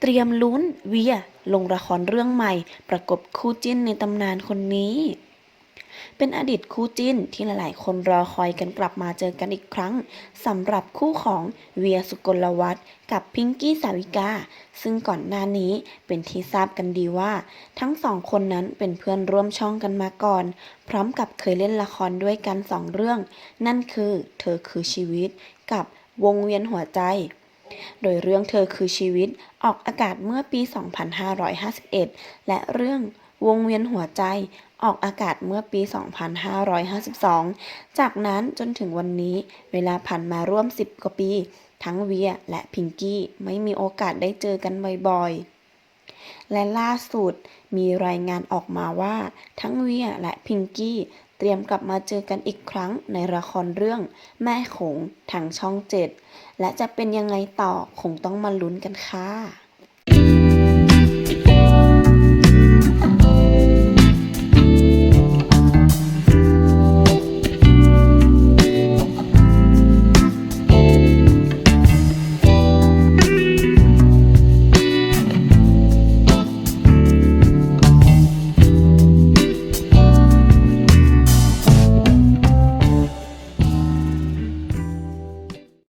เตรียมลุ้นเวียลงละครเรื่องใหม่ ประกบคู่จิ้นในตำนานคนนี้ เป็นอดีตคู่จิ้นที่หลายๆ คนรอคอยกันกลับมาเจอกันอีกครั้งสำหรับคู่ของเวียสุกลวัฒน์กับพิงกี้สาวิกา ซึ่งก่อนหน้านี้เป็นที่ทราบกันดีว่า ทั้งสองคนนั้นเป็นเพื่อนร่วมช่องกันมาก่อน พร้อมกับเคยเล่นละครด้วยกันสองเรื่อง นั่นคือ เธอคือชีวิตกับวงเวียนหัวใจ โดยเรื่องเธอคือชีวิตออกอากาศเมื่อปี 2551 และเรื่องวงเวียนหัวใจออกอากาศเมื่อปี 2552 จากนั้นจนถึงวันนี้เวลาผ่านมาร่วม 10 กว่าปี ทั้งเวียและพิงกี้ไม่มีโอกาสได้เจอกันบ่อยๆ และล่าสุดมีรายงานออกมาว่าทั้งเวียและพิงกี้ เตรียมกลับมาเจอกันอีกครั้งในละครเรื่อง แม่ขงทางช่องเจ็ดและจะเป็นยังไงต่อคงต้องมาลุ้นกันค่ะ